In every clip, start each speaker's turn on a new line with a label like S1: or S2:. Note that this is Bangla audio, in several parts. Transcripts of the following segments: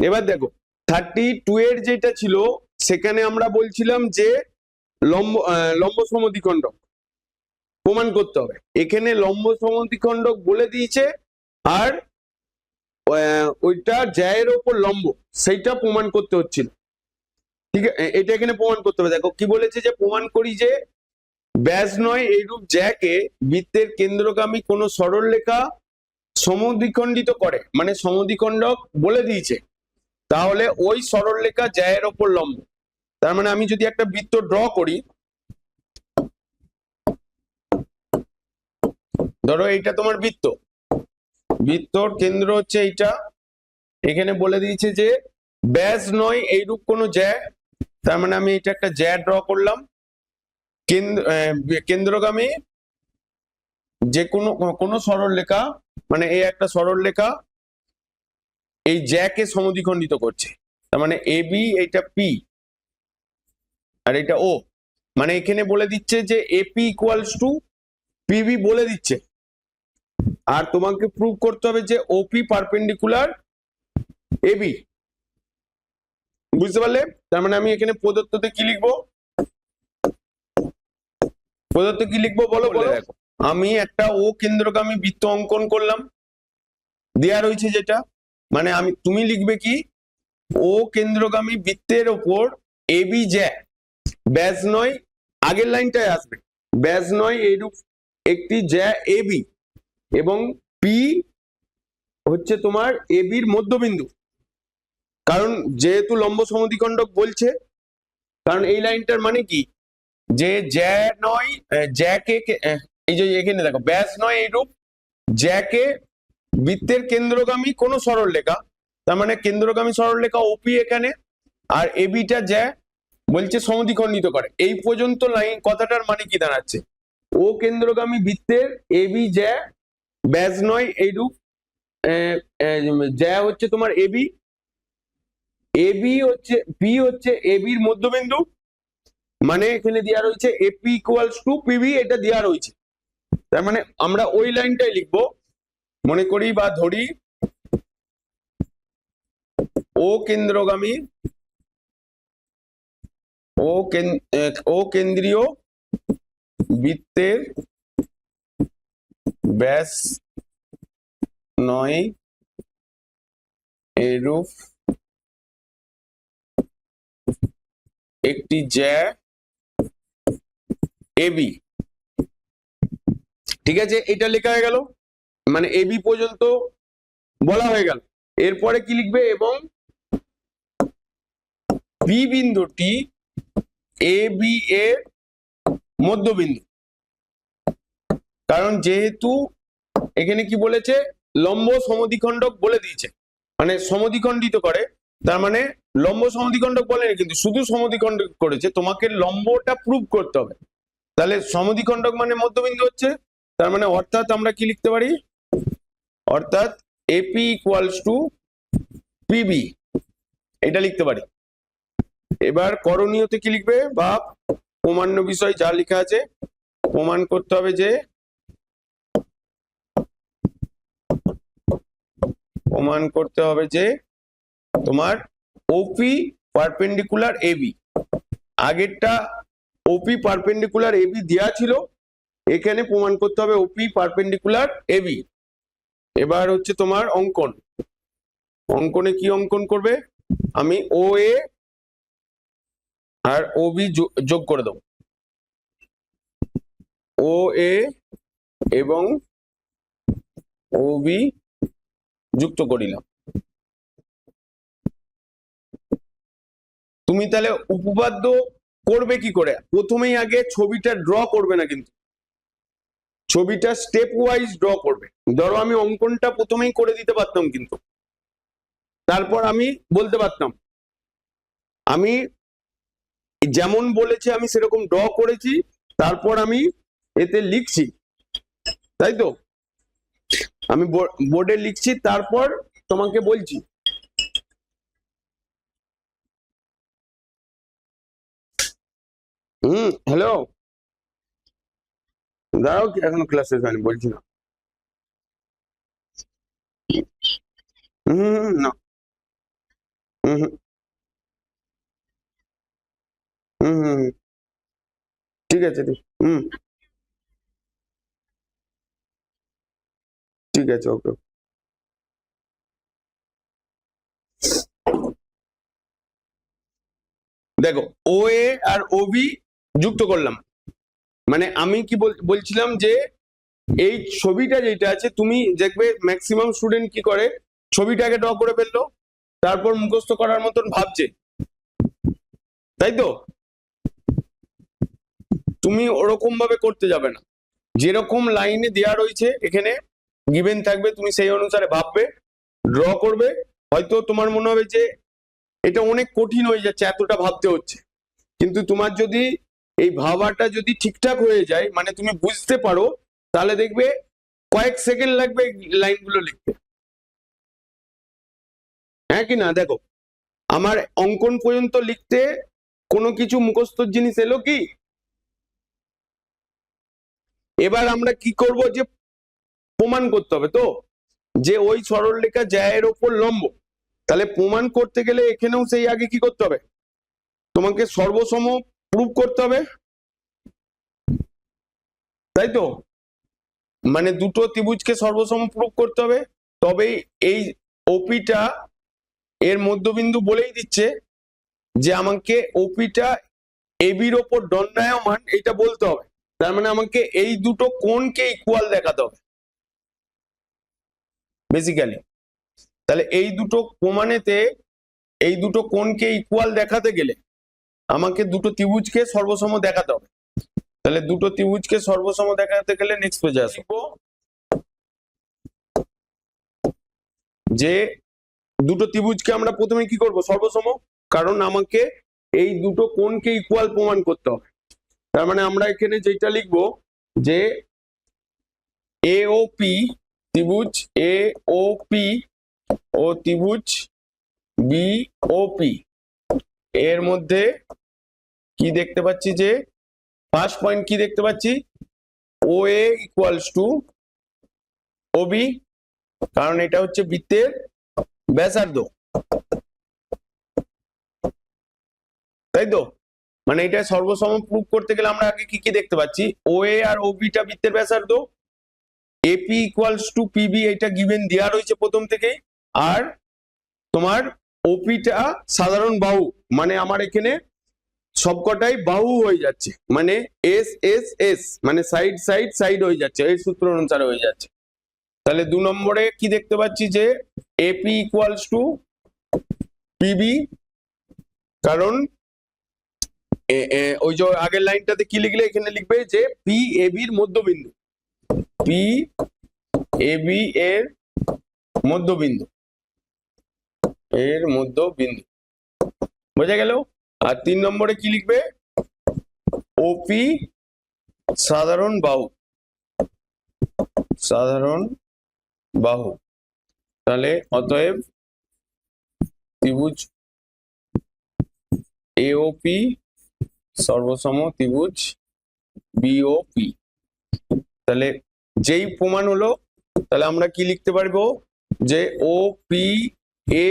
S1: এবার দেখো থার্টি টু এর যেটা ছিল, সেখানে আমরা বলছিলাম যে লম্ব লম্ব সমদ্বিখণ্ডক প্রমাণ করতে হবে। এখানে লম্ব সমদ্বিখণ্ডক বলে দিয়েছে, আর ওইটা জ্যায়ের ওপর লম্ব, সেইটা প্রমাণ করতে হচ্ছিল। ঠিক আছে? এটা এখানে প্রমাণ করতে হবে। দেখো, কি বলেছে যে, প্রমাণ করি যে, ব্যাস নয় এইরূপ জ্যাকে বৃত্তের কেন্দ্রগামী কোনো সরল রেখা সমদ্বিখণ্ডিত করে। মানে সমদ্বিখণ্ডক বলে দিয়েছে। তাহলে ওই সরল রেখা জ্যায়ের ওপর লম্ব। তার মানে আমি যদি একটা বৃত্ত ড্র করি, ধরো এইটা তোমার বৃত্ত। বৃত্তর কেন্দ্র হচ্ছে এইটা। এখানে বলে দিয়েছে যে ব্যাস নয় এইরূপ কোনো জ্যা। তার মানে আমি এটা একটা জ্যা ড্র করলাম। কেন্দ্র কেন্দ্রগামী যে কোনো কোনো সরল রেখা মানে এই একটা সরল রেখা এই জ্যাকে সমদ্বিখণ্ডিত করছে। তার মানে এ বি এটা পি। আর এটা ও। মানে এখানে বলে দিচ্ছে যে এপি ইকুয়ালস টু পিবি বলে দিচ্ছে। আর তোমাকে প্রুভ করতে হবে যে ওপি পারপেন্ডিকুলার এবি বুঝতে পারলে? তার মানে আমি এখানে প্রদত্ততে কি লিখব? প্রদত্ত কি লিখব বলো বলো? দেখো। আমি একটা ও কেন্দ্রগামী বৃত্ত অঙ্কন করলাম। দেয়া রয়েছে যেটা। মানে আমি, তুমি লিখবে কি? ও কেন্দ্রগামী বৃত্তের ওপর এবি জ্যা ব্যাস নয়, আগের লাইনটায় আসবে। ব্যাস নয়, এইরূপ একটি জ্যা এবি এবং পি হচ্ছে তোমার এবির মধ্যবিন্দু। কারণ যেহেতু লম্ব সমদ্বিখণ্ডক বলছে, কারণ এই লাইনটার মানে কি? যে জ্যা নয় জ্যাকে এই যে এখানে দেখো, ব্যাস নয়, এইরূপ জ্যাকে বৃত্তের কেন্দ্রগামী কোন সরল রেখা তার মানে কেন্দ্রগামী সরল রেখা ওপি এখানে, আর এবিটা জ্যা বলছে সমদ্বিখণ্ডিত করে। এই পর্যন্ত লাইন কথাটার মানে কি দাঁড়াচ্ছে? ও কেন্দ্রগামী বৃত্তের এবি জ্যা ব্যাস নয়, এইরূপ জ্যা হচ্ছে তোমার এবি এবি হচ্ছে বি হচ্ছে এবির মধ্যবিন্দু মানে এখানে দেওয়া রয়েছে এপি ইকুয়ালস টু পিবি এটা দেওয়া রয়েছে। তার মানে আমরা ওই লাইনটাই লিখব। মনে করি বা ধরি, ও কেন্দ্রগামী, ও ও কেন্দ্রীয় বৃত্তের ব্যাস নয় এরূপ একটি জ্যা এবি ঠিক আছে, এটা লেখা হয়ে গেল। মানে এবি পর্যন্ত বলা হয়ে গেল। এরপরে কি লিখবে এবং বি বিন্দুটি এ বি এর মধ্যবিন্দু। কারণ যেহেতু এখানে কি বলেছে? লম্ব সমদ্বিখণ্ডক বলে দিয়েছে। মানে সমদ্বিখণ্ডিত করে। তার মানে লম্ব সমদ্বিখণ্ডক বলেনি, কিন্তু শুধু সমদ্বিখণ্ডক করেছে। তোমাকে লম্বটা প্রুভ করতে হবে। তাহলে সমদ্বিখণ্ডক মানে মধ্যবিন্দু হচ্ছে। তার মানে অর্থাৎ আমরা কি লিখতে পারি? অর্থাৎ এপি ইকুয়ালস টু পিবি এটা লিখতে পারি। এবার করণীয়তে কি লিখবে? বা প্রমাণ্য বিষয় যা লেখা আছে, প্রমাণ করতে হবে যে, প্রমাণ করতে হবে যে, তোমার ওপি পারপেন্ডিকুলার এবি আগেরটা ওপি পারপেন্ডিকুলার এবি দেওয়া ছিল, এখানে প্রমাণ করতে হবে ওপি পারপেন্ডিকুলার এবি এবার হচ্ছে তোমার অঙ্কন। অঙ্কনে কি অঙ্কন করবে? আমি ও এ আর ও বি যোগ করে দেবো। ও এ এবং ও বি যুক্ত করিলাম তুমি তাহলে উপপাদ্য করবে কি করে? প্রথমেই আগে ছবিটা ড্র করবে না কিন্তু। ছবিটা স্টেপ ওয়াইজ ড্র করবে। ধরো আমি অঙ্কনটা প্রথমেই করে দিতে পারতাম কিন্তু। তারপর আমি বলতে পারতাম। আমি যেমন বলেছে আমি সেরকম ড্র করেছি, তারপর আমি এতে লিখছি। তাই তো? আমি বোর্ডে লিখছি, তারপর তোমাকে বলছি। হুম হ্যালো দাঁড়াও এখনও ক্লাস শেষ হয়নি, বলছি না। হম না। হম হম। ঠিক আছে হুম। ঠিক আছে, ওকে দেখো ও এ আর ওবি যুক্ত করলাম। মানে আমি কি বলছিলাম যে এই ছবিটা যেটা আছে, তুমি দেখবে ম্যাক্সিমাম স্টুডেন্ট কি করে? ছবিটাকে ড্র করে ফেলল, তারপর মুখস্থ করার মতন ভাবছে। তাই তো? তুমি ওরকম ভাবে করতে যাবে না। যেরকম লাইনে দেয়া রয়েছে, এখানে গিভেন থাকবে, তুমি সেই অনুসারে ভাববে ড্র করবে। হয়তো তোমার মনে হবে যে এটা অনেক কঠিন হয়ে যাচ্ছে, এতটা ভাবতে হচ্ছে। কিন্তু তোমার যদি এই ভাবাটা যদি ঠিকঠাক হয়ে যায় মানে তুমি বুঝতে পারো, তাহলে দেখবে কয়েক সেকেন্ড লাগবে লাইনগুলো লিখতে। হ্যাঁ কি না? দেখো, আমার অঙ্কন পর্যন্ত লিখতে কোনো কিছু মুখস্থর জিনিস এলো কি? এবার আমরা কি করব যে প্রমাণ করতে হবে তো? যে ওই সরল সরলরেখা জ্যায়ের ওপর লম্ব। তাহলে প্রমাণ করতে গেলে এখানেও সেই আগে কি করতে হবে? তোমাকে সর্বসম প্রুভ করতে হবে। তাই তো? মানে দুটো ত্রিভুজকে সর্বসম প্রুভ করতে হবে। তবেই এই ওপিটা এর মধ্যবিন্দু বলেই দিচ্ছে যে আমাকে ওপিটা এবির ওপর দণ্ডায়মান এটা বলতে হবে। তার মানে আমাকে এই দুটো কোণকে ইকুয়াল দেখাতে হবে। বেসিক্যালি তাহলে এই দুটো প্রমাণেতে এই দুটো কোণকে ইকুয়াল দেখাতে গেলে আমাকে দুটো ত্রিভুজকে সর্বসম দেখাতে হবে। তাহলে দুটো ত্রিভুজকে সর্বসম দেখাতে গেলে নেক্সট পেজে আসব। যে দুটো ত্রিভুজকে আমরা প্রথমে কি করব? সর্বসম। কারণ আমাকে এই দুটো কোণকে ইকুয়াল প্রমাণ করতে হবে। তার মানে আমরা এখানে যেটা লিখব, যে এ ও পি ত্রিভুজ এ ও পি ও ত্রিভুজ বি ও পি এর মধ্যে কি দেখতে পাচ্ছি যে? ফার্স্ট পয়েন্ট কি দেখতে পাচ্ছি? O A equals to O B কারণ এটা হচ্ছে বৃত্তের ব্যাসার্ধ। তাই তো? মানে এটা সর্বসম প্রুভ করতে গেলে আমরা আগে কি কি দেখতে পাচ্ছি? ও এ আর ও বিটা বৃত্তের ব্যাসার্ধ। এপি ইকুয়ালস টু পিবি এটা গিভেন দেওয়া রয়েছে প্রথম থেকেই। আর তোমার ওপিটা সাধারণ বাহু মানে আমার এখানে সবকটাই বাহু হয়ে যাচ্ছে। মানে এস এস এস মানে সাইড সাইড সাইড হয়ে যাচ্ছে। এই সূত্র অনুসারে হয়ে যাচ্ছে। তাহলে দু নম্বরে কি দেখতে পাচ্ছি যে এপি ইকুয়ালস টু পিবি কারণ ওই যে আগের লাইনটাতে কি লিখলে? এখানে লিখবে যে পি এ বির মধ্যবিন্দু। পি এ বি এর মধ্যবিন্দু। এর মধ্যবিন্দু। বোঝা গেল? আর তিন নম্বরে কি লিখবে? ওপি সাধারণ বাহু। সাধারণ বাহু। তাহলে অতএব ত্রিভুজ এওপি সর্বসম ত্রিভুজ বিওপি তাহলে যেই প্রমাণ হলো, তাহলে আমরা কি লিখতে পারব? যে O P A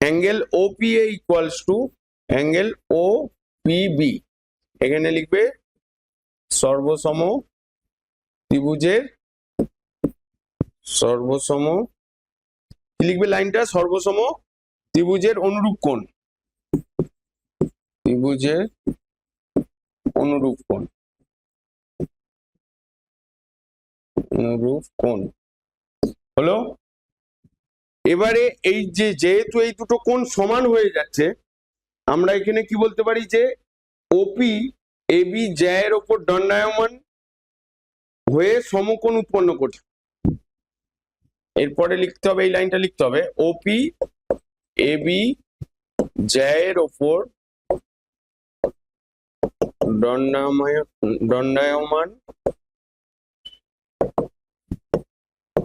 S1: angle O A equals to angle O P B এখানে লিখবে সর্বসম ত্রিভুজের সর্বসম। লিখবে লাইনটা? সর্বসম ত্রিভুজের অনুরূপ কোণ। ত্রিভুজের অনুরূপ কোণ। অনুরূপ কোণ। হলো? এবারে এই যে যেহেতু এই দুটো কোণ সমান হয়ে যাচ্ছে আমরা এখানে কি বলতে পারি যে ওপি এবি জ্যায়ের ওপর দণ্ডায়মান হয়ে সমকোণ উৎপন্ন করছে। এরপরে লিখতে হবে, এই লাইনটা লিখতে হবে ওপি এবি জ্যায়ের ওপর দণ্ডায়মান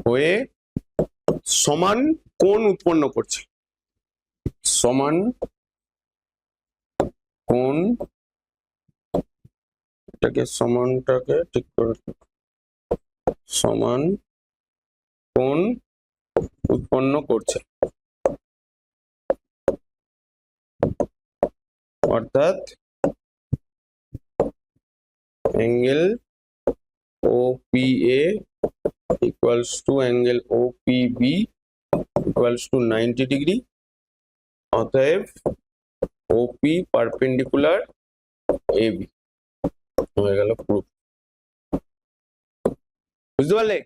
S1: হয়ে সমান কোণ উৎপন্ন করছে। সমান কোণ এটাকে সমানটাকে ঠিক করে সমান কোণ উৎপন্ন করছে। অর্থাৎ angle OPA equals to angle OPB equals to 90 degree অতএব OP পারপেন্ডিকুলার AB হয়ে গেল প্রুফ বুঝতে পারলে?